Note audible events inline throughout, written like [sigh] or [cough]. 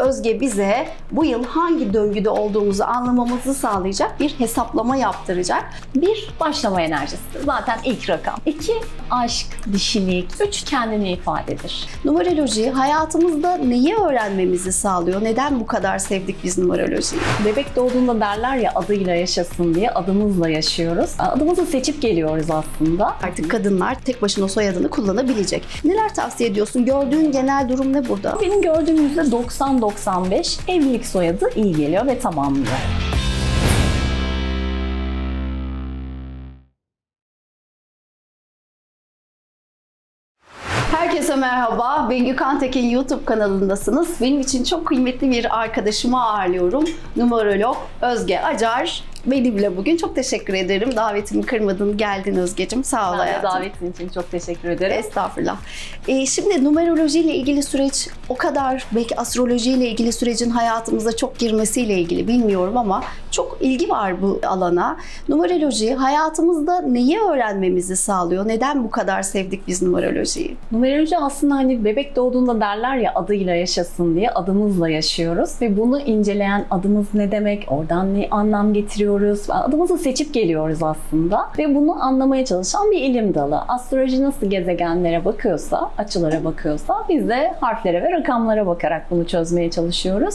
Özge bize bu yıl hangi döngüde olduğumuzu anlamamızı sağlayacak bir hesaplama yaptıracak. Bir, başlama enerjisi. Zaten ilk rakam. İki, aşk, dişilik. Üç, kendini ifadedir. Numeroloji hayatımızda neyi öğrenmemizi sağlıyor? Neden bu kadar sevdik biz numerolojiyi? Bebek doğduğunda derler ya adıyla yaşasın diye adımızla yaşıyoruz. Adımızı seçip geliyoruz aslında. Artık kadınlar tek başına soyadını kullanabilecek. Neler tavsiye ediyorsun? Gördüğün genel durum ne burada? Benim gördüğüm %90-95 evlilik soyadı iyi geliyor ve tamamlıyor. Herkese merhaba. Bengü Kantekin YouTube kanalındasınız. Benim için çok kıymetli bir arkadaşımı ağırlıyorum. Numerolog Özge Acar. Benimle bugün çok teşekkür ederim. Davetimi kırmadın, geldin Özgeciğim. Sağ ol Ben hayatım. davetin için çok teşekkür ederim. Estağfurullah. Ee, şimdi numeroloji ile ilgili süreç o kadar belki astroloji ile ilgili sürecin hayatımıza çok girmesiyle ilgili bilmiyorum ama çok ilgi var bu alana. Numeroloji hayatımızda neyi öğrenmemizi sağlıyor? Neden bu kadar sevdik biz numerolojiyi? Numeroloji aslında hani bebek doğduğunda derler ya adıyla yaşasın diye adımızla yaşıyoruz ve bunu inceleyen adımız ne demek, oradan ne anlam getiriyoruz, adımızı seçip geliyoruz aslında ve bunu anlamaya çalışan bir ilim dalı. Astroloji nasıl gezegenlere bakıyorsa, açılara bakıyorsa biz de harflere ve rakamlara bakarak bunu çözmeye çalışıyoruz.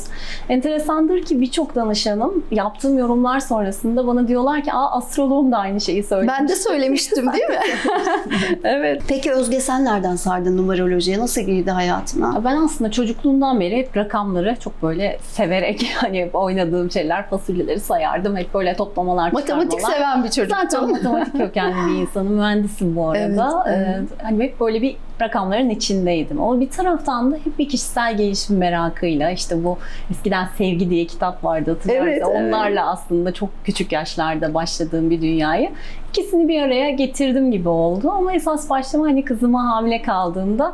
Enteresandır ki birçok danışanım yaptığım yorumlar sonrasında bana diyorlar ki Aa, astroloğum da aynı şeyi söyledi. Ben de söylemiştim değil mi? [laughs] evet. Peki Özge sen nereden sardın numerolojiye? Nasıl girdi hayatına? Ben aslında çocukluğumdan beri hep rakamları çok böyle severek [laughs] hani hep oynadığım şeyler fasulyeleri sayardım. Hep böyle toplamalar, Matematik çıkarmalar. seven bir çocuk. Zaten matematik kökenli bir insanım. Mühendisim bu arada. Evet, evet. Ee, hani hep böyle bir rakamların içindeydim. Ama bir taraftan da hep bir kişisel gelişim merakıyla işte bu eskiden Sevgi diye kitap vardı hatırlarsın. Evet, evet. Onlarla aslında çok küçük yaşlarda başladığım bir dünyayı ikisini bir araya getirdim gibi oldu. Ama esas başlama hani kızıma hamile kaldığımda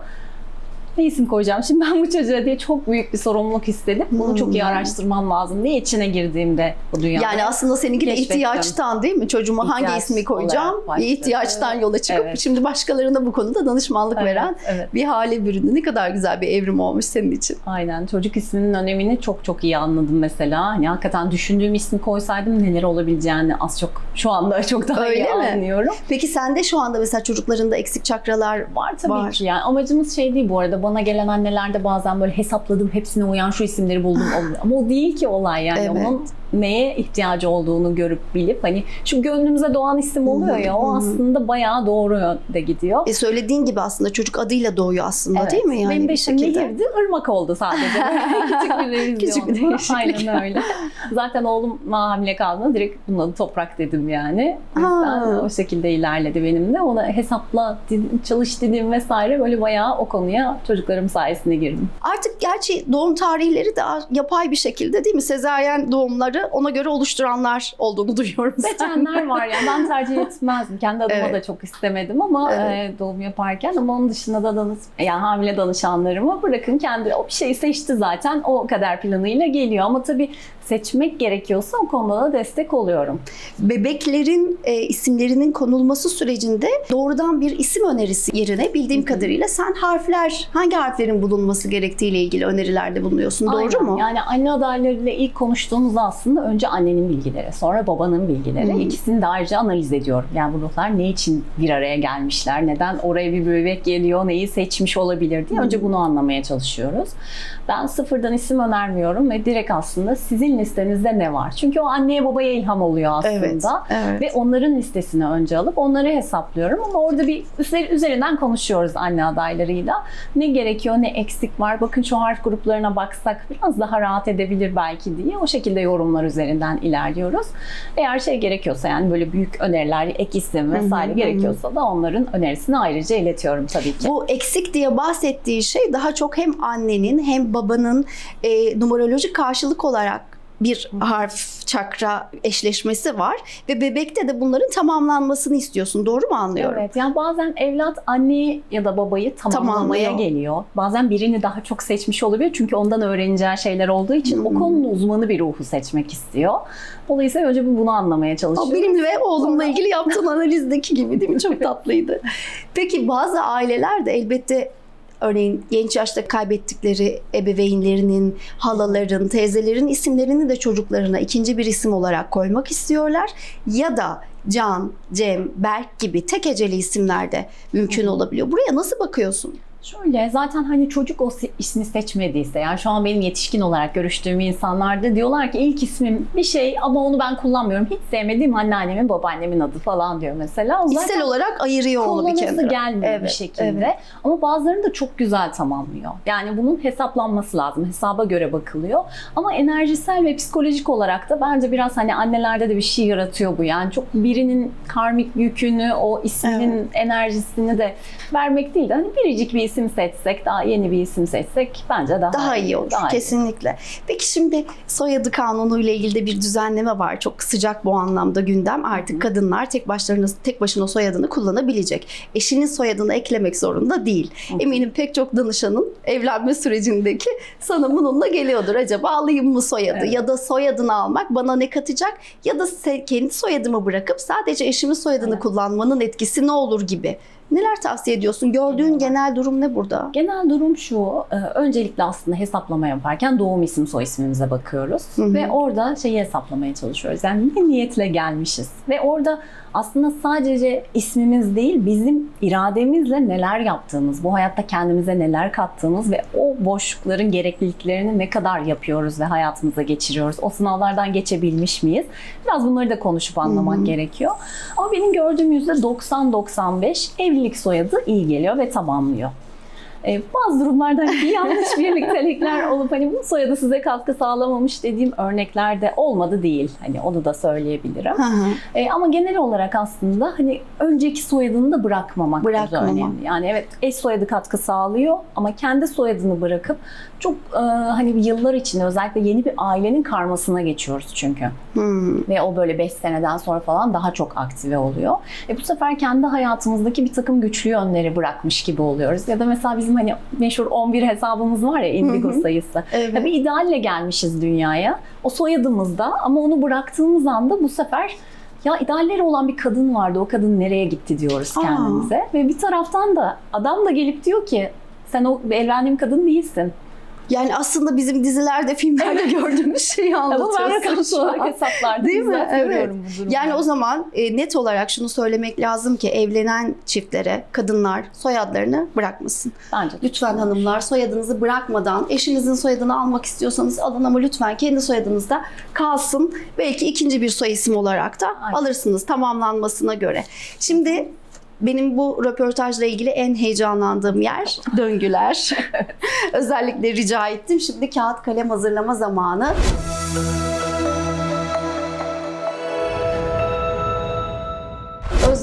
ne isim koyacağım şimdi ben bu çocuğa diye çok büyük bir sorumluluk istedim. Bunu çok iyi Hmm. araştırmam lazım diye içine girdiğimde bu dünyada. Yani aslında seninki de Keşfettim. ihtiyaçtan değil mi? Çocuğuma hangi İhtiyaç ismi koyacağım? Bir ihtiyaçtan yola çıkıp Evet. şimdi başkalarına bu konuda danışmanlık Evet, veren evet. bir hale büründü. Ne kadar güzel bir evrim olmuş senin için. Aynen çocuk isminin önemini çok çok iyi anladım mesela. Hani hakikaten düşündüğüm ismi koysaydım neler olabileceğini az çok şu anda [laughs] çok daha Öyle iyi mi? anlıyorum. Peki sende şu anda mesela çocuklarında eksik çakralar Var tabii Var. ki yani amacımız şey değil bu arada bana gelen annelerde bazen böyle hesapladım hepsine uyan şu isimleri buldum olmuyor. ama o değil ki olay yani Evet. onun neye ihtiyacı olduğunu görüp bilip hani şu gönlümüze doğan isim oluyor ya o aslında bayağı doğru yönde gidiyor. E söylediğin gibi aslında çocuk adıyla doğuyor aslında Evet. değil mi yani Benim bir beşim şekilde? nehirdi, ırmak oldu sadece. [laughs] Küçük bir revizyon. Küçük bir değişiklik. Aynen öyle. Zaten oğlum hamile kaldığında direkt bunun adı toprak dedim yani. O şekilde ilerledi benimle. Ona hesapla, çalış dedim vesaire böyle bayağı o konuya çocuklarım sayesinde girdim. Artık gerçi doğum tarihleri de yapay bir şekilde değil mi? Sezaryen doğumları ona göre oluşturanlar olduğunu [laughs] duyuyorum. Seçenler var yani ben tercih etmezdim. Kendi adıma Evet. da çok istemedim ama Evet. e, doğum yaparken ama onun dışında da danış, yani hamile danışanlarıma bırakın kendi o bir şeyi seçti zaten o kader planıyla geliyor ama tabii seçmek gerekiyorsa o konuda da destek oluyorum. Bebeklerin e, isimlerinin konulması sürecinde doğrudan bir isim önerisi yerine bildiğim kadarıyla sen harfler, hangi harflerin bulunması gerektiğiyle ilgili önerilerde bulunuyorsun. Doğru Aynen. mu? Yani anne adaylarıyla ilk konuştuğumuzda aslında önce annenin bilgileri, sonra babanın bilgileri. Hı. İkisini de ayrıca analiz ediyorum. Yani bu ruhlar ne için bir araya gelmişler, neden oraya bir bebek geliyor, neyi seçmiş olabilir diye önce bunu anlamaya çalışıyoruz. Ben sıfırdan isim önermiyorum ve direkt aslında sizin listenizde ne var? Çünkü o anneye babaya ilham oluyor aslında. Evet, evet. Ve onların listesini önce alıp onları hesaplıyorum ama orada bir üzer- üzerinden konuşuyoruz anne adaylarıyla. Ne gerekiyor, ne eksik var. Bakın şu harf gruplarına baksak biraz daha rahat edebilir belki diye o şekilde yorumlar üzerinden ilerliyoruz. Eğer şey gerekiyorsa yani böyle büyük öneriler, ek isim vesaire hı hı. gerekiyorsa da onların önerisini ayrıca iletiyorum tabii ki. Bu eksik diye bahsettiği şey daha çok hem annenin hem babanın e, numerolojik karşılık olarak bir harf çakra eşleşmesi var ve bebekte de bunların tamamlanmasını istiyorsun. Doğru mu anlıyorum? Evet yani bazen evlat anneyi ya da babayı tamamlamaya Tamamlıyor. geliyor. Bazen birini daha çok seçmiş olabilir çünkü ondan öğreneceği şeyler olduğu için o Hmm. konunun uzmanı bir ruhu seçmek istiyor. Dolayısıyla önce bunu anlamaya O çalışıyoruz. benim ve oğlumla ilgili yaptığın [laughs] analizdeki gibi değil mi? Çok tatlıydı. Peki bazı aileler de elbette örneğin genç yaşta kaybettikleri ebeveynlerinin, halaların, teyzelerin isimlerini de çocuklarına ikinci bir isim olarak koymak istiyorlar. Ya da Can, Cem, Berk gibi tek eceli isimler de mümkün olabiliyor. Buraya nasıl bakıyorsun? Şöyle zaten hani çocuk o ismi seçmediyse yani şu an benim yetişkin olarak görüştüğüm insanlar da diyorlar ki ilk ismim bir şey ama onu ben kullanmıyorum. Hiç sevmediğim anneannemin babaannemin adı falan diyor mesela. O zaten İçsel olarak ayırıyor onu bir kenara. gelmiyor bir Evet, şekilde. evet. Ama bazılarını da çok güzel tamamlıyor. Yani bunun hesaplanması lazım. Hesaba göre bakılıyor. Ama enerjisel ve psikolojik olarak da bence biraz hani annelerde de bir şey yaratıyor bu. Yani çok birinin karmik yükünü, o isminin enerjisini de vermek değil de hani biricik bir isim seçsek, daha yeni bir isim seçsek bence daha, Daha iyi olur daha iyi. kesinlikle. Peki şimdi soyadı kanunu ile ilgili de bir düzenleme var. Çok sıcak bu anlamda gündem. Artık kadınlar tek başlarına tek başına soyadını kullanabilecek. Eşinin soyadını eklemek zorunda değil. Eminim pek çok danışanın evlenme sürecindeki sana bununla geliyordur. Acaba alayım mı soyadı Evet. ya da soyadını almak bana ne katacak ya da kendi soyadımı bırakıp sadece eşimin soyadını Evet. kullanmanın etkisi ne olur gibi. Neler tavsiye ediyorsun? Gördüğün Genel durum ne burada? Genel durum şu, e, öncelikle aslında hesaplama yaparken doğum isim soy ismimize bakıyoruz Hı hı. ve orada şeyi hesaplamaya çalışıyoruz. Yani ne niyetle gelmişiz ve orada aslında sadece ismimiz değil, bizim irademizle neler yaptığımız, bu hayatta kendimize neler kattığımız ve o boşlukların gerekliliklerini ne kadar yapıyoruz ve hayatımıza geçiriyoruz. O sınavlardan geçebilmiş miyiz? Biraz bunları da konuşup anlamak Hı hı. gerekiyor. Ama benim gördüğüm yüzde 90-95 evlilik soyadı iyi geliyor ve tamamlıyor. Ee, bazı durumlarda hani bir yanlış birliktelikler [laughs] olup hani bu soyadı size katkı sağlamamış dediğim örnekler de olmadı değil. Hani onu da söyleyebilirim. Hı hı. Ee, ama genel olarak aslında hani önceki soyadını da bırakmamak burada Bırakmama. önemli. Yani evet eş soyadı katkı sağlıyor ama kendi soyadını bırakıp çok e, hani yıllar içinde özellikle yeni bir ailenin karmasına geçiyoruz çünkü Hmm. ve o böyle 5 seneden sonra falan daha çok aktive oluyor. E bu sefer kendi hayatımızdaki bir takım güçlü yönleri bırakmış gibi oluyoruz. Ya da mesela bizim hani meşhur 11 hesabımız var ya indigo Hı hı. sayısı. Evet. Tabii idealle gelmişiz dünyaya. O soyadımızda ama onu bıraktığımız anda bu sefer ya idealleri olan bir kadın vardı. O kadın nereye gitti diyoruz Aa. kendimize. Ve bir taraftan da adam da gelip diyor ki sen o evlendiğim kadın değilsin. Yani aslında bizim dizilerde, filmlerde gördüğümüz şeyi Ya bunu ben anlatıyorsun rakamsal olarak hesaplarda Değil mi? Evet. bu durumu. Yani o zaman e, net olarak şunu söylemek lazım ki evlenen çiftlere kadınlar soyadlarını bırakmasın. Bence de. Lütfen hanımlar soyadınızı bırakmadan eşinizin soyadını almak istiyorsanız alın ama lütfen kendi soyadınızda kalsın. Belki ikinci bir soy isim olarak da Aynen. alırsınız tamamlanmasına göre. Şimdi benim bu röportajla ilgili en heyecanlandığım yer [laughs] döngüler. [laughs] Özellikle rica ettim. Şimdi kağıt kalem hazırlama zamanı.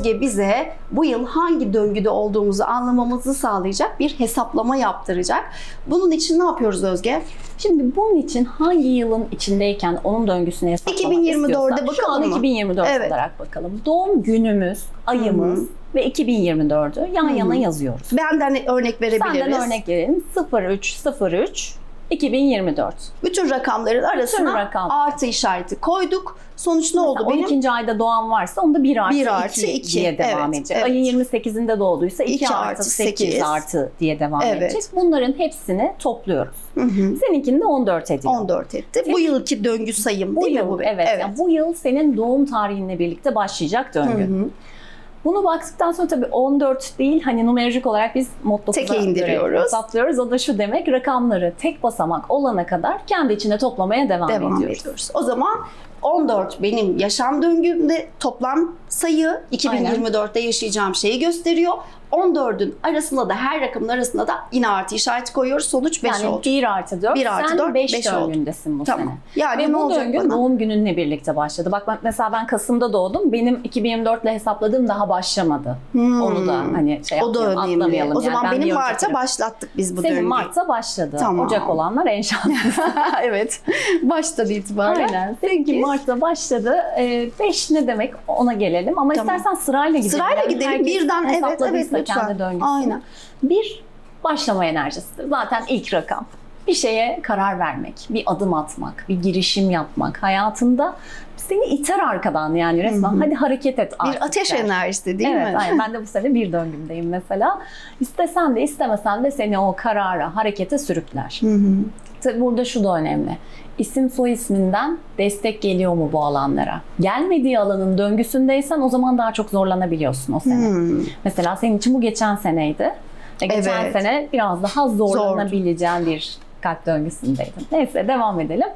Özge bize bu yıl hangi döngüde olduğumuzu anlamamızı sağlayacak bir hesaplama yaptıracak. Bunun için ne yapıyoruz Özge? Şimdi bunun için hangi yılın içindeyken onun döngüsünü hesaplamak 2024'e istiyorsak, Şu bakalım an mı? 2024 Evet. olarak bakalım. Doğum günümüz, ayımız Hı hı. ve 2024'ü yan hı. yana yazıyoruz. Benden örnek verebiliriz. Senden örnek verelim. 0303 2024. Bütün rakamların arasına rakam. artı işareti koyduk. Sonuç ne oldu Mesela benim? 12. ayda doğan varsa onda 1 artı, 1 artı 2 iki. diye devam Evet, edecek. evet. Ayın 28'inde doğduysa 2, İki artı artı 8 sekiz. artı diye devam Evet. edecek. Bunların hepsini topluyoruz. Hı hı. Seninkini de 14 ediyor. 14 etti. Bu yılki döngü sayım Bu değil yıl, mi bu? evet. Yani bu yıl senin doğum tarihinle birlikte başlayacak Hı döngü. hı. Bunu baktıktan sonra tabii 14 değil hani numerolojik olarak biz mod 9'a Teke indiriyoruz. hesaplıyoruz. O da şu demek rakamları tek basamak olana kadar kendi içinde toplamaya devam, Devam ediyoruz. ediyoruz. O zaman 14 benim yaşam döngümde toplam sayı 2024'te yaşayacağım şeyi gösteriyor. 14'ün arasında da her rakamın arasında da yine artı işareti koyuyoruz. Sonuç 5 Yani oldu. 1 artı 4, Bir artı sen dört, 5 beş oldu. döngündesin bu Tamam. sene. Yani Ve ne bu olacak döngü bana? doğum gününle birlikte başladı. Bak mesela ben Kasım'da doğdum. Benim 2024 ile hesapladığım daha başlamadı. Hmm. Onu da hani şey o da önemli. atlamayalım. O yani. zaman Ben benim Mart'a önceki- başlattık biz bu Senin döngüyü. Mart'ta başladı. Tamam. Ocak olanlar en şanslı. [laughs] evet. Baştan itibaren. Aynen. Seninki Mart'ta başladı. 5 ne demek ona gelelim. Ama Tamam. istersen sırayla gidelim. Sırayla Yani gidelim. Birden evet evet lütfen. kendi döngüsünü. Aynen. Bir başlama enerjisidir. Zaten ilk rakam. bir şeye karar vermek, bir adım atmak, bir girişim yapmak hayatında seni iter arkadan yani resmen Hı hı. hadi hareket et artık. Bir ateş der. enerjisi değil evet, mi? aynen. Ben de bu sene bir döngümdeyim mesela. İstesen de istemesen de seni o karara, harekete sürükler. Hı hı. Tabii burada şu da önemli. İsim soy isminden destek geliyor mu bu alanlara? Gelmediği alanın döngüsündeysen o zaman daha çok zorlanabiliyorsun o sene. Hmm. Mesela senin için bu geçen seneydi. Ve geçen Evet. sene biraz daha zorlanabileceğin bir kalp döngüsündeydin. Neyse devam edelim.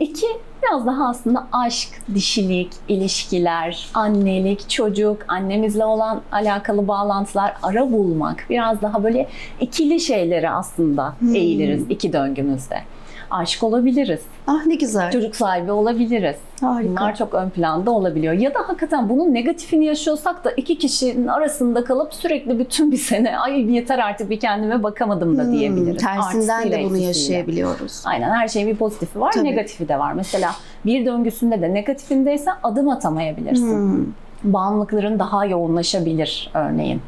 İki, biraz daha aslında aşk, dişilik, ilişkiler, annelik, çocuk, annemizle olan alakalı bağlantılar, ara bulmak. Biraz daha böyle ikili şeyleri aslında Hmm. eğiliriz iki döngümüzde. Aşık olabiliriz, Ah ne güzel. çocuk sahibi olabiliriz. Harika. Bunlar çok ön planda olabiliyor. Ya da hakikaten bunun negatifini yaşıyorsak da iki kişinin arasında kalıp sürekli bütün bir sene ay yeter artık bir kendime bakamadım da Hmm, diyebiliriz. Tersinden Artısıyla, de bunu eksisiyle. yaşayabiliyoruz. Aynen her şeyin bir pozitifi var, Tabii. negatifi de var. Mesela bir döngüsünde de negatifindeysen adım atamayabilirsin. Hmm. Bağımlılıkların daha yoğunlaşabilir örneğin.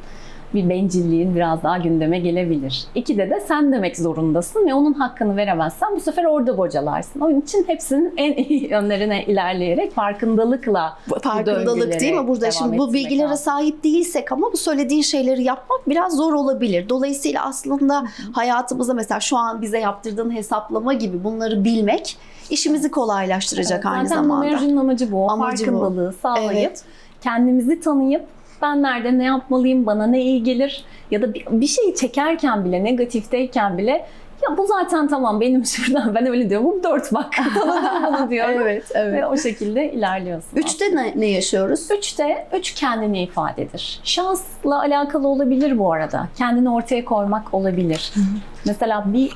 Bir bencilliğin biraz daha gündeme gelebilir. İkide de sen demek zorundasın ve onun hakkını veremezsen bu sefer orada bocalarsın. Onun için hepsinin en iyi [laughs] yönlerine ilerleyerek farkındalıkla bu Farkındalık değil mi? Burada şimdi bu bilgilere lazım. sahip değilsek ama bu söylediğin şeyleri yapmak biraz zor olabilir. Dolayısıyla aslında hayatımızda mesela şu an bize yaptırdığın hesaplama gibi bunları bilmek işimizi kolaylaştıracak Evet, aynı Zaten zamanda. numerolojinin amacı bu. Amacı bu. farkındalığı sağlayıp Evet. kendimizi tanıyıp ben nerede ne yapmalıyım, bana ne iyi gelir ya da bir, şeyi çekerken bile, negatifteyken bile ya bu zaten tamam benim [laughs] şuradan ben öyle diyorum. Bu dört bak [laughs] tanıdım bunu [laughs] diyorum. Evet, evet. Ve o şekilde ilerliyorsun. Üçte ne, ne yaşıyoruz? Üçte, üç kendini ifadedir. Şansla alakalı olabilir bu arada. Kendini ortaya koymak olabilir. Mesela bir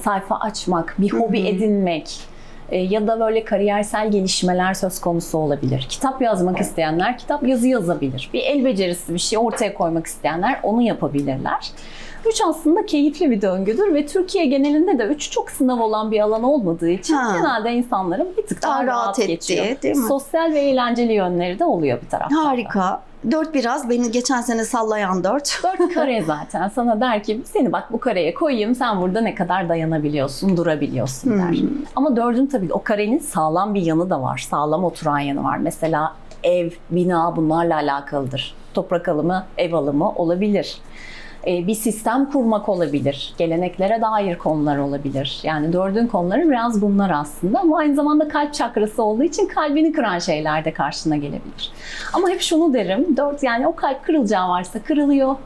sayfa açmak, bir hobi edinmek ya da böyle kariyersel gelişmeler söz konusu olabilir. Kitap yazmak isteyenler kitap yazı yazabilir. Bir el becerisi bir şey ortaya koymak isteyenler onu yapabilirler. Üç aslında keyifli bir döngüdür ve Türkiye genelinde de üç çok sınav olan bir alan olmadığı için Ha. genelde insanların bir tık daha, Daha rahat, rahat ettiği, geçiyor. değil mi? Sosyal ve eğlenceli yönleri de oluyor bir taraftan. Harika. Dört biraz beni geçen sene sallayan dört. [laughs] Dört kare zaten sana der ki seni bak bu kareye koyayım sen burada ne kadar dayanabiliyorsun, durabiliyorsun der. Hmm. Ama dördün tabii o karenin sağlam bir yanı da var. Sağlam oturan yanı var. Mesela ev, bina bunlarla alakalıdır. Toprak alımı, ev alımı olabilir. Ee, bir sistem kurmak olabilir. Geleneklere dair konular olabilir. Yani dördün konuları biraz bunlar aslında. Ama aynı zamanda kalp çakrası olduğu için kalbini kıran şeyler de karşına gelebilir. Ama hep şunu derim. Dört yani o kalp kırılacağı varsa kırılıyor.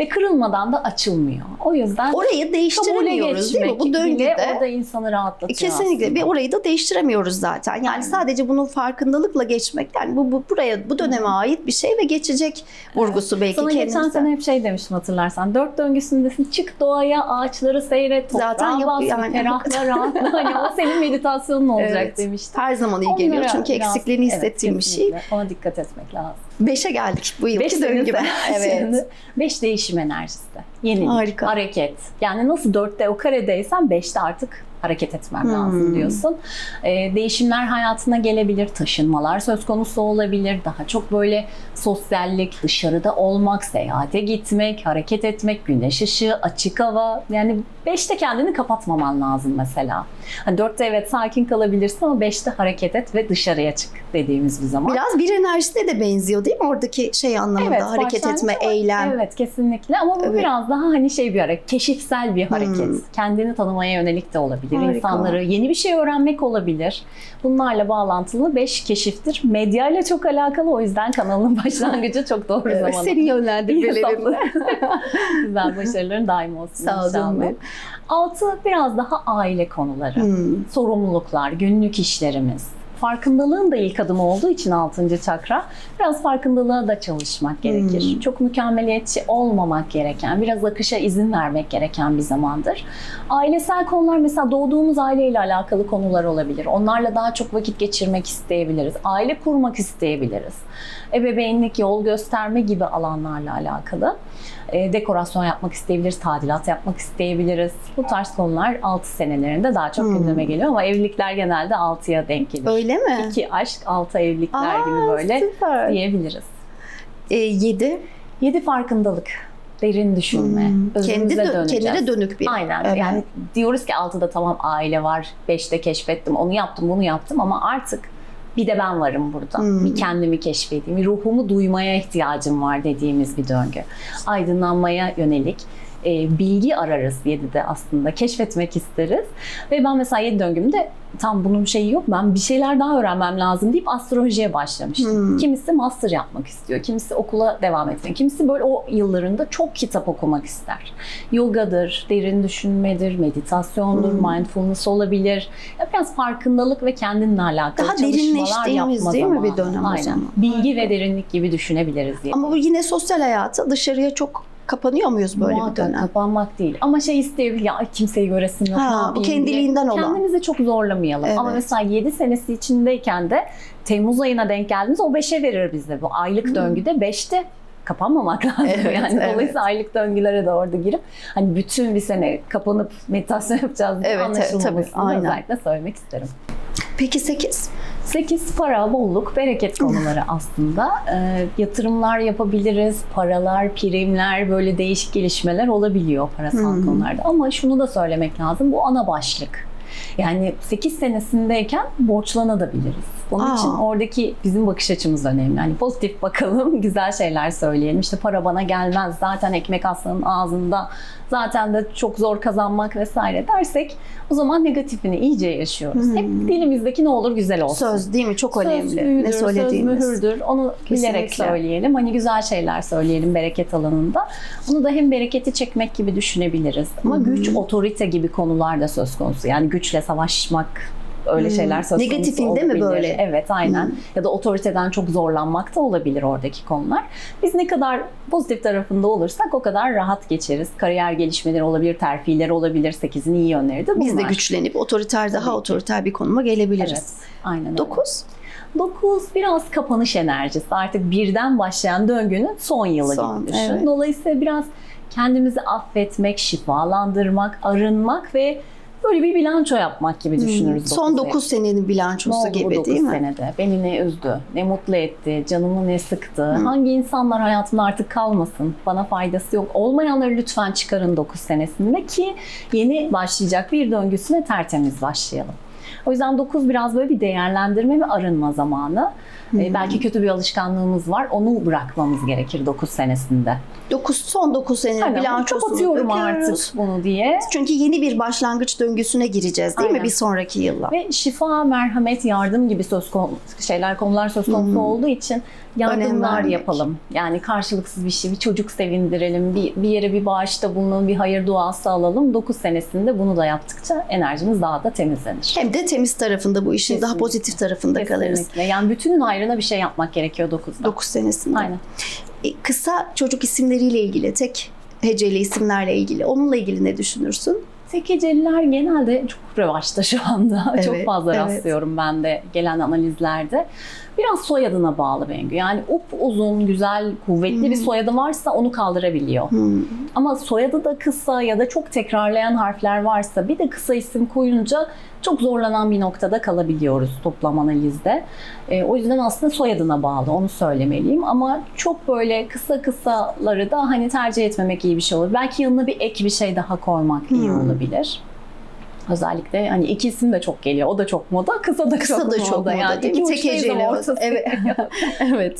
Ve kırılmadan da açılmıyor. O yüzden Orayı değiştiremiyoruz değil mi? Bu döngüde. orada insanı rahatlatıyor Kesinlikle. aslında. Bir orayı da değiştiremiyoruz zaten. Yani Aynen. sadece bunun farkındalıkla geçmek. Yani bu, bu buraya bu döneme ait bir şey ve geçecek vurgusu belki Sana geçen kendimizde. sene hep şey demiştim hatırlarsan. Dört döngüsündesin. Çık doğaya, ağaçları seyret, toprağa Zaten bas, yani. ferahla, rahatla. Hani o senin meditasyonun [laughs] olacak Evet. demiştim. Her zaman iyi geliyor Onlara çünkü biraz- eksikliğini evet, hissettiğim bir şey. Ona dikkat etmek lazım. Beşe geldik bu yılki Beş döngü [laughs] Evet. Beş değişim enerjisi. Yenilik, Harika. hareket. Yani nasıl dörtte o karedeysen beşte artık hareket etmem Hmm. lazım diyorsun. Ee, değişimler hayatına gelebilir, taşınmalar söz konusu olabilir. Daha çok böyle sosyallik, dışarıda olmak, seyahate gitmek, hareket etmek, güneş ışığı, açık hava. Yani beşte kendini kapatmaman lazım mesela. Hani dörtte evet sakin kalabilirsin ama beşte hareket et ve dışarıya çık dediğimiz bir zaman. Biraz bir enerjisine de benziyor değil mi? Oradaki şey anlamında hareket başlangıç etme, ama- eylem. Evet kesinlikle ama bu Evet. biraz daha hani şey bir hareket, keşifsel bir hareket. Hmm. Kendini tanımaya yönelik de olabilir. Harika. İnsanları yeni bir şey öğrenmek olabilir. Bunlarla bağlantılı beş keşiftir. Medyayla çok alakalı o yüzden kanalın [laughs] başlangıcı çok doğru Evet, zaman. Senin İyi yönlendirmelerin. [laughs] Güzel başarıların daim olsun Sağ ol inşallah. canım benim. Altı biraz daha aile konuları Hmm. sorumluluklar, günlük işlerimiz. Farkındalığın da ilk adımı olduğu için 6. çakra biraz farkındalığa da çalışmak gerekir. Hmm. Çok mükemmeliyetçi olmamak gereken, biraz akışa izin vermek gereken bir zamandır. Ailesel konular mesela doğduğumuz aileyle alakalı konular olabilir. Onlarla daha çok vakit geçirmek isteyebiliriz. Aile kurmak isteyebiliriz. Ebeveynlik, yol gösterme gibi alanlarla alakalı. E, dekorasyon yapmak isteyebiliriz, tadilat yapmak isteyebiliriz. Bu tarz konular 6 senelerinde daha çok Hmm. gündeme geliyor ama evlilikler genelde 6'ya denk gelir. Öyle mi? İki aşk, 6 evlilikler Aa, gibi böyle Süper. diyebiliriz. E, yedi. 7 farkındalık. derin düşünme, Hmm. özümüze Kendi dö- döneceğiz. kendine dönük bir. Aynen. Evet. Yani diyoruz ki altıda tamam aile var, beşte keşfettim, onu yaptım, bunu yaptım ama artık bir de ben varım burada. Hmm. Bir kendimi keşfedeyim, bir ruhumu duymaya ihtiyacım var dediğimiz bir döngü. Aydınlanmaya yönelik e, bilgi ararız 7'de aslında. Keşfetmek isteriz. Ve ben mesela 7 döngümde tam bunun şeyi yok. Ben bir şeyler daha öğrenmem lazım deyip astrolojiye başlamıştım. Hmm. Kimisi master yapmak istiyor. Kimisi okula devam etmek. Kimisi böyle o yıllarında çok kitap okumak ister. Yogadır, derin düşünmedir, meditasyondur, Hmm. mindfulness olabilir. Ya biraz farkındalık ve kendinle alakalı Daha çalışmalar yapma değil mi bir dönem o Aynen. zaman? Bilgi ve derinlik gibi düşünebiliriz diye. Ama bu yine sosyal hayata dışarıya çok kapanıyor muyuz böyle bir Muhakkak dönem? kapanmak değil. Ama şey isteyebilir ya "Ay, kimseyi göresin yok Ha, ne bu yapayım diye. kendiliğinden olan. Kendimizi çok zorlamayalım. Ama Evet. mesela 7 senesi içindeyken de Temmuz ayına denk geldiğimizde o 5'e verir bize. Bu aylık döngüde 5'te kapanmamak [laughs] lazım. Evet, yani evet. dolayısıyla aylık döngülere de orada girip hani bütün bir sene kapanıp meditasyon yapacağız diye Evet, evet, anlaşılmamasını tabii, aynen. özellikle söylemek isterim. Peki 8? 8 para, bolluk, bereket konuları aslında. Ee, yatırımlar yapabiliriz. Paralar, primler böyle değişik gelişmeler olabiliyor parasal Hmm. konularda. Ama şunu da söylemek lazım. Bu ana başlık. Yani 8 senesindeyken borçlanabiliriz. Onun Aa. için oradaki bizim bakış açımız önemli. Yani pozitif bakalım, [laughs] güzel şeyler söyleyelim. İşte para bana gelmez, zaten ekmek aslanın ağzında, zaten de çok zor kazanmak vesaire dersek o zaman negatifini iyice yaşıyoruz. Hmm. Hep dilimizdeki ne olur güzel olsun. Söz değil mi? Çok Söz önemli. büyüdür, ne söylediğimiz. Söz mühürdür. Onu bilerek Kesinlikle. söyleyelim. Hani güzel şeyler söyleyelim bereket alanında. Onu da hem bereketi çekmek gibi düşünebiliriz. Ama hı. güç, otorite gibi konular da söz konusu. Yani güçle savaşmak öyle Hmm. şeyler söz konusu Negatifinde mi olabilir. böyle? Evet aynen. Hmm. Ya da otoriteden çok zorlanmak da olabilir oradaki konular. Biz ne kadar pozitif tarafında olursak o kadar rahat geçeriz. Kariyer gelişmeleri olabilir, terfiler olabilir. 8'in iyi yönleri de bunlar. Biz de güçlenip otoriter daha Tabii otoriter bir konuma gelebiliriz. Evet, aynen öyle. 9? 9 biraz kapanış enerjisi. Artık birden başlayan döngünün son yılı Son, gibi düşün. evet. Dolayısıyla biraz kendimizi affetmek, şifalandırmak, arınmak ve böyle bir bilanço yapmak gibi düşünürüz. Hmm. Son dokuzu. 9 senenin Ne bilançosu oldu bu gibi 9 değil mi? senede? Beni ne üzdü, ne mutlu etti, canımı ne sıktı, Hı. hangi insanlar hayatımda artık kalmasın, bana faydası yok. Olmayanları lütfen çıkarın 9 senesinde ki yeni başlayacak bir döngüsüne tertemiz başlayalım. O yüzden 9 biraz böyle bir değerlendirme ve arınma zamanı. Ee, belki kötü bir alışkanlığımız var. Onu bırakmamız gerekir 9 senesinde. 9 son 9 senenin Aynen, bilançosunu kapatıyorum artık bunu diye. Çünkü yeni bir başlangıç döngüsüne gireceğiz değil mi Aynen. bir sonraki yılla? Ve şifa, merhamet, yardım gibi söz konusu şeyler, konular söz konusu Hmm. olduğu için yardımlar yapalım. Yani karşılıksız bir şey, bir çocuk sevindirelim, bir, bir yere bir bağışta bulunalım, bir hayır duası alalım. 9 senesinde bunu da yaptıkça enerjimiz daha da temizlenir. Hem de temiz tarafında bu işin daha Kesinlikle. pozitif tarafında kalırız. Kesinlikle. Yani bütünün hayrına bir şey yapmak gerekiyor 9'da. 9 senesinde. Aynen. E, Kısa çocuk isimleriyle ilgili, tek heceli isimlerle ilgili, onunla ilgili ne düşünürsün? Tekeceliler genelde çok revaçta şu anda. [laughs] çok Evet, fazla evet. rastlıyorum ben de gelen analizlerde. Biraz soyadına bağlı Bengü. Yani up uzun, güzel, kuvvetli bir Hmm. soyadı varsa onu kaldırabiliyor. Hmm. Ama soyadı da kısa ya da çok tekrarlayan harfler varsa bir de kısa isim koyunca çok zorlanan bir noktada kalabiliyoruz toplam analizde. E, o yüzden aslında soyadına bağlı onu söylemeliyim. Ama çok böyle kısa kısaları da hani tercih etmemek iyi bir şey olur. Belki yanına bir ek bir şey daha koymak iyi Hmm. olabilir. Özellikle hani iki isim de çok geliyor. O da çok moda. Kısa da Kısa çok da çok moda Yani iki Tek heceli. Evet. [laughs] evet.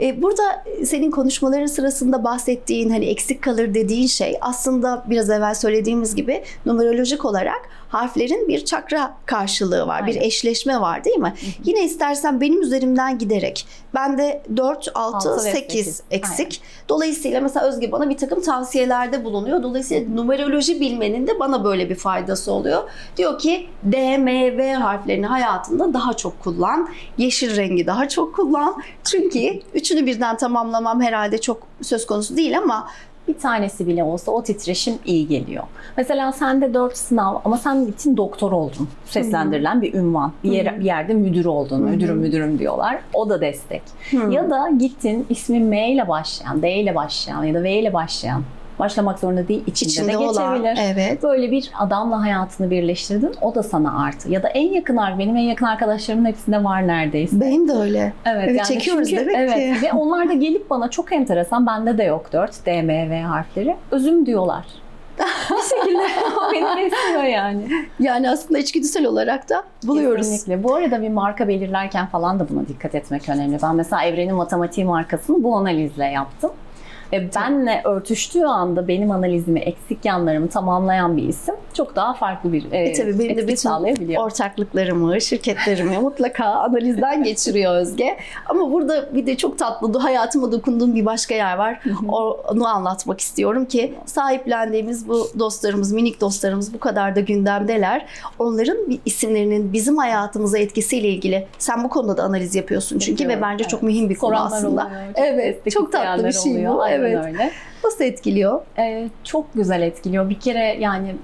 E, burada senin konuşmaların sırasında bahsettiğin hani eksik kalır dediğin şey aslında biraz evvel söylediğimiz gibi numerolojik olarak harflerin bir çakra karşılığı var. Bir Aynen. eşleşme var değil mi? Yine istersen benim üzerimden giderek bende 4, 6, Altı ve 8 sekiz. eksik. Dolayısıyla mesela Özge bana bir takım tavsiyelerde bulunuyor. Dolayısıyla numeroloji bilmenin de bana böyle bir faydası oluyor. Diyor ki D, M, V harflerini hayatında daha çok kullan. Yeşil rengi daha çok kullan. Çünkü üçünü birden tamamlamam herhalde çok söz konusu değil ama bir tanesi bile olsa o titreşim iyi geliyor. Mesela sende dört sınav ama sen gittin doktor oldun. Seslendirilen bir ünvan. Bir, yere, bir yerde müdür oldun. Müdürüm müdürüm diyorlar. O da destek. Ya da gittin ismi M ile başlayan, D ile başlayan ya da V ile başlayan başlamak zorunda değil. İçinde, İçinde de olan, geçebilir. evet. Böyle bir adamla hayatını birleştirdin. O da sana artı. Ya da en yakın benim en yakın arkadaşlarımın hepsinde var neredeyse. Benim de öyle. Evet, Evet, yani çekiyoruz çünkü- demek evet, ki. Ve onlar da gelip bana çok enteresan, bende de yok 4 D, M, V harfleri. Özüm diyorlar. [laughs] bir şekilde beni besliyor yani. Yani aslında içgüdüsel olarak da buluyoruz. Kesinlikle. Bu arada bir marka belirlerken falan da buna dikkat etmek önemli. Ben mesela Evrenin Matematiği markasını bu analizle yaptım. Ve benle örtüştüğü anda benim analizimi, eksik yanlarımı tamamlayan bir isim çok daha farklı bir e, E tabii benim de bütün ortaklıklarımı, şirketlerimi [laughs] mutlaka analizden geçiriyor Özge. Ama burada bir de çok tatlı, hayatıma dokunduğum bir başka yer var. Onu anlatmak istiyorum ki sahiplendiğimiz bu dostlarımız, minik dostlarımız bu kadar da gündemdeler. Onların isimlerinin bizim hayatımıza etkisiyle ilgili sen bu konuda da analiz yapıyorsun çünkü ve Yapıyorum, bence evet. çok mühim bir konu Soranlar aslında. oluyor, Evet, çok tatlı bir şey bu. oluyor. Aynen Evet. Öyle. Nasıl etkiliyor? Ee, çok güzel etkiliyor. Bir kere yani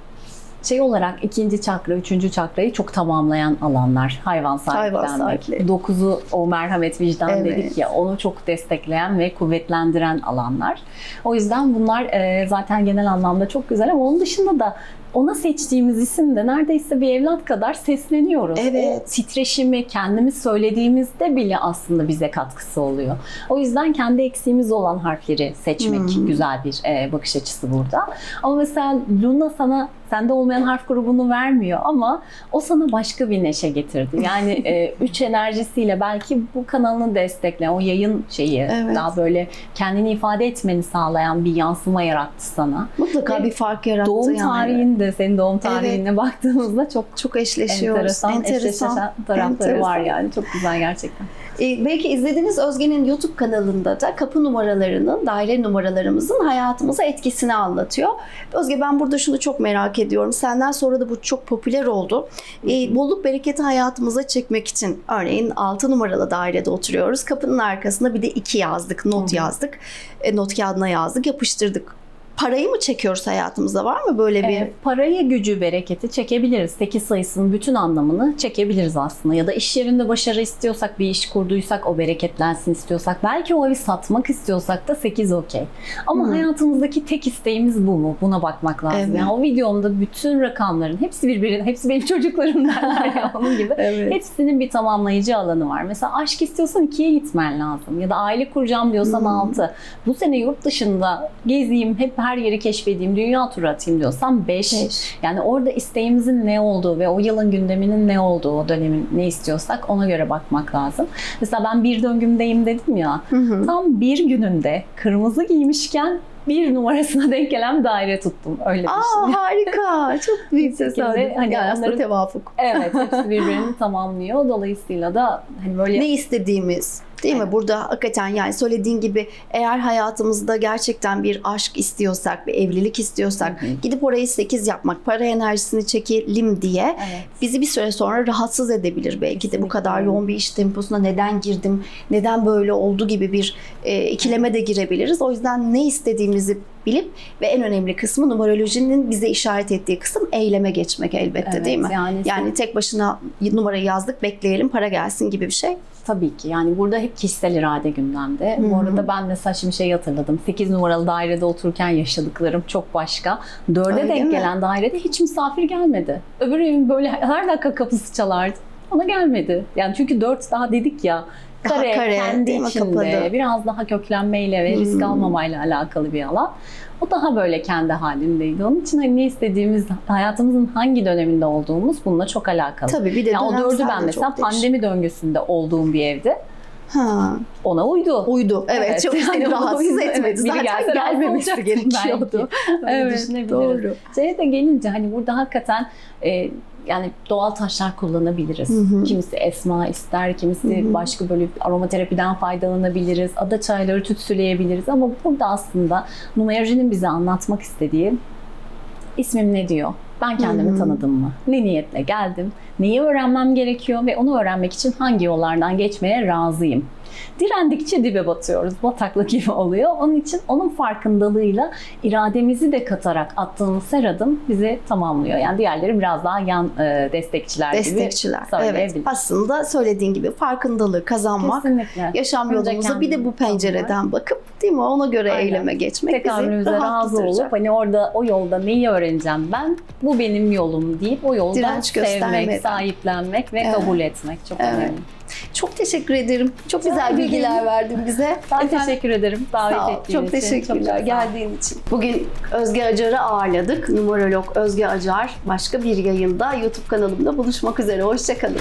şey olarak ikinci çakra, üçüncü çakrayı çok tamamlayan alanlar. Hayvan sahiplenmek. Dokuzu o merhamet vicdan Evet. dedik ya onu çok destekleyen ve kuvvetlendiren alanlar. O yüzden bunlar e, zaten genel anlamda çok güzel ama onun dışında da ona seçtiğimiz isim de neredeyse bir evlat kadar sesleniyoruz. Evet. O titreşimi kendimiz söylediğimizde bile aslında bize katkısı oluyor. O yüzden kendi eksiğimiz olan harfleri seçmek Hmm. güzel bir e, bakış açısı burada. Ama mesela Luna sana sende olmayan harf grubunu vermiyor ama o sana başka bir neşe getirdi. Yani [laughs] e, üç enerjisiyle belki bu kanalını destekleyen o yayın şeyi Evet. daha böyle kendini ifade etmeni sağlayan bir yansıma yarattı sana. Mutlaka Ve bir fark yarattı Doğum yani. tarihinde senin doğum tarihine baktığımızda çok Çok eşleşiyoruz. enteresan, eşleşen tarafları var yani. Çok güzel gerçekten. Ee, belki izlediğiniz Özge'nin YouTube kanalında da kapı numaralarının, daire numaralarımızın hayatımıza etkisini anlatıyor. Özge ben burada şunu çok merak ediyorum. Senden sonra da bu çok popüler oldu. Ee, bolluk bereketi hayatımıza çekmek için örneğin 6 numaralı dairede oturuyoruz. Kapının arkasına bir de 2 yazdık, not yazdık. E, not kağıdına yazdık, yapıştırdık. Parayı mı çekiyoruz hayatımızda? Var mı böyle bir? Ee, parayı, gücü, bereketi çekebiliriz. 8 sayısının bütün anlamını çekebiliriz aslında. Ya da iş yerinde başarı istiyorsak, bir iş kurduysak o bereketlensin istiyorsak, belki o evi satmak istiyorsak da 8 okey. Ama Hı. hayatımızdaki tek isteğimiz bu mu? Buna bakmak lazım. Evet. Yani o videomda bütün rakamların hepsi birbirine, hepsi benim [laughs] çocuklarım derler onun gibi. Evet. Hepsinin bir tamamlayıcı alanı var. Mesela aşk istiyorsan ikiye gitmen lazım. Ya da aile kuracağım diyorsan Hmm. altı. Bu sene yurt dışında gezeyim, hep her yeri keşfedeyim, dünya turu atayım diyorsan beş. Beş. Yani orada isteğimizin ne olduğu ve o yılın gündeminin ne olduğu, o dönemin ne istiyorsak ona göre bakmak lazım. Mesela ben bir döngümdeyim dedim ya. Hı hı. Tam bir gününde kırmızı giymişken bir numarasına denk gelen daire tuttum. Öyle bir Aa şey. harika. Çok [laughs] büyük tesadüf. hani yani aslında tevafuk. Evet, [laughs] hepsi birbirini tamamlıyor. Dolayısıyla da hani böyle ne istediğimiz değil mi? Evet. Burada hakikaten yani söylediğin gibi eğer hayatımızda gerçekten bir aşk istiyorsak, bir evlilik istiyorsak Hı hı. gidip orayı 8 yapmak, para enerjisini çekelim diye Evet. bizi bir süre sonra rahatsız edebilir belki de bu Kesinlikle kadar yoğun bir iş temposuna neden girdim, neden böyle oldu gibi bir e, ikileme de girebiliriz. O yüzden ne istediğimizi bilip ve en önemli kısmı numerolojinin bize işaret ettiği kısım eyleme geçmek elbette Evet, değil mi? Yani, Yani tek başına numarayı yazdık bekleyelim para gelsin gibi bir şey. tabii ki yani burada hep kişisel irade gündemde. Hı Bu arada ben mesela şimdi şey hatırladım. 8 numaralı dairede otururken yaşadıklarım çok başka. 4'e Öyle denk mi? gelen dairede hiç misafir gelmedi. Öbür evin böyle her dakika kapısı çalardı. Ona gelmedi. Yani çünkü 4 daha dedik ya kare, kare, kendi içinde biraz daha köklenmeyle ve risk Hmm. almamayla alakalı bir alan. O daha böyle kendi halindeydi. Onun için hani ne istediğimiz, hayatımızın hangi döneminde olduğumuz bununla çok alakalı. Tabii bir de Ya o dördü ben mesela pandemi döngüsünde olduğum bir evde Ha, ona uydu. uydu. Evet, Evet, çok seni yani rahatsız uydu. etmedi. Evet, Zaten gelmemesi gerekiyordu. belki. Evet, düşünebiliriz. doğru. Şeye de gelince hani burada hakikaten e, yani doğal taşlar kullanabiliriz. Hı hı. Kimisi esma ister, kimisi Hı hı. başka böyle aromaterapiden faydalanabiliriz. Ada çayları tütsüleyebiliriz ama burada aslında numerolojinin bize anlatmak istediği ismim ne diyor? Ben kendimi hı. tanıdım mı? Ne niyetle geldim? Neyi öğrenmem gerekiyor ve onu öğrenmek için hangi yollardan geçmeye razıyım? Direndikçe dibe batıyoruz. Bataklık gibi oluyor. Onun için onun farkındalığıyla irademizi de katarak attığımız her adım bizi tamamlıyor. Yani diğerleri biraz daha yan e, destekçiler, Destekçiler. gibi Evet. Aslında söylediğin gibi farkındalığı kazanmak, Kesinlikle. yaşam Önce yolumuza bir de bu kendimizi tanımak. pencereden bakıp değil mi ona göre Aynen. eyleme geçmek Tek bizi razı olup hani orada o yolda neyi öğreneceğim ben bu benim yolum deyip o yolda Direnç sevmek, sahiplenmek ve Evet. kabul etmek çok Evet. önemli. Çok teşekkür ederim. Çok güzel bilgiler verdin bize. Ben Efendim, teşekkür ederim davet Sağ ol. ettiğin Çok için. teşekkürler çok geldiğin için. Bugün Özge Acar'ı ağırladık. Numerolog Özge Acar. Başka bir yayında YouTube kanalımda buluşmak üzere. Hoşçakalın.